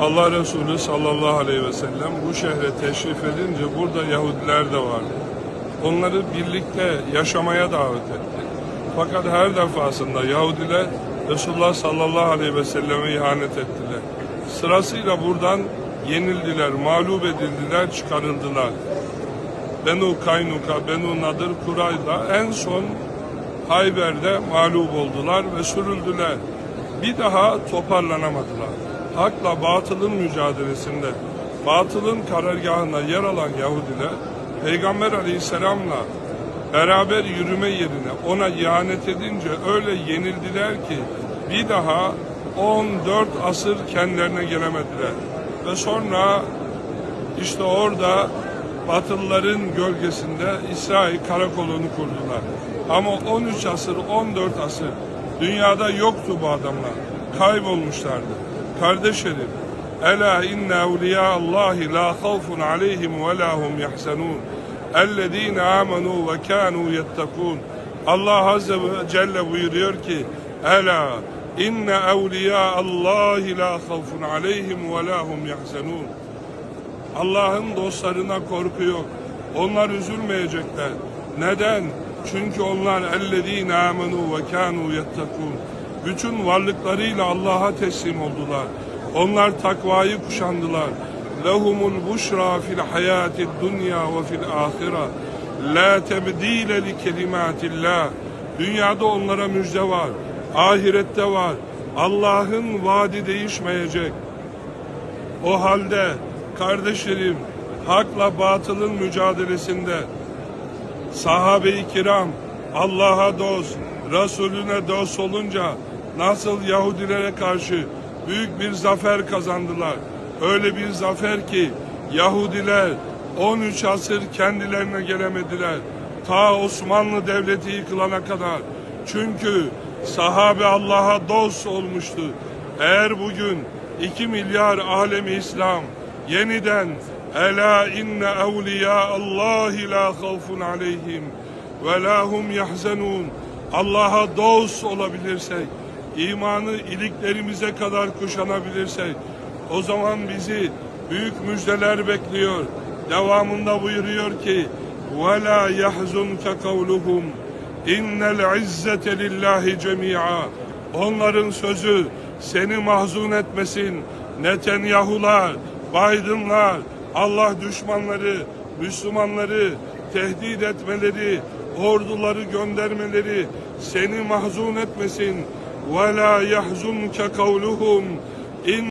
Allah Resulü sallallahu aleyhi ve sellem bu şehre teşrif edince burada Yahudiler de vardı. Onları birlikte yaşamaya davet etti. Fakat her defasında Yahudiler Resulullah sallallahu aleyhi ve selleme ihanet ettiler. Sırasıyla buradan yenildiler, mağlup edildiler, çıkarıldılar. Benu Kaynuka, Benu Nadır, Kuray'da en son Hayber'de mağlup oldular ve sürüldüler. Bir daha toparlanamadılar. Hakla batılın mücadelesinde, batılın karargahında yer alan Yahudiler, Peygamber Aleyhisselam'la beraber yürüme yerine ona ihanet edince öyle yenildiler ki bir daha 14 asır kendilerine gelemediler. Ve sonra işte orada Batılıların gölgesinde İsrail karakolunu kurdular. Ama 13 asır, 14 asır dünyada yoktu bu adamlar. Kaybolmuşlardı. Kardeşlerim, Ela inne evliya Allahi la havfun aleyhim ve la hum yahzanun. Ellezine amenu ve kanu yettekun. Allah Azze ve Celle buyuruyor ki Ela inne evliya Allahi la havfun aleyhim ve la hum yahzanun. Allah'ın dostlarına korku yok. Onlar üzülmeyecekler. Neden? Çünkü onlar ellezine amenu ve kanu yettekun. Bütün varlıklarıyla Allah'a teslim oldular. Onlar takvayı kuşandılar. Lehumul buşra fil hayati dunya ve fil ahire. La tebdile li kelimatillah. Dünyada onlara müjde var. Ahirette var. Allah'ın vaadi değişmeyecek. O halde kardeşlerim hakla batılın mücadelesinde sahabe-i kiram Allah'a dost, Resulüne dost olunca nasıl Yahudilere karşı büyük bir zafer kazandılar. Öyle bir zafer ki Yahudiler 13 asır kendilerine gelemediler. Ta Osmanlı Devleti yıkılana kadar. Çünkü sahabe Allah'a dost olmuştu. Eğer bugün 2 milyar alemi İslam yeniden Ela inne evliya Allahi la havfun aleyhim ve la hum yahzenun Allah'a dost olabilirsek, imanı iliklerimize kadar kuşanabilirsek, o zaman bizi büyük müjdeler bekliyor. Devamında buyuruyor ki, وَلَا يَحْزُنْكَ قَوْلُهُمْ اِنَّ الْعِزَّةَ لِلّٰهِ جَمِيعًا Onların sözü seni mahzun etmesin. Netanyahular, Biden'lar, Allah düşmanları, Müslümanları tehdit etmeleri, orduları göndermeleri seni mahzun etmesin. وَلَا يَحْزُنْكَ قَوْلُهُمْ اِنَّ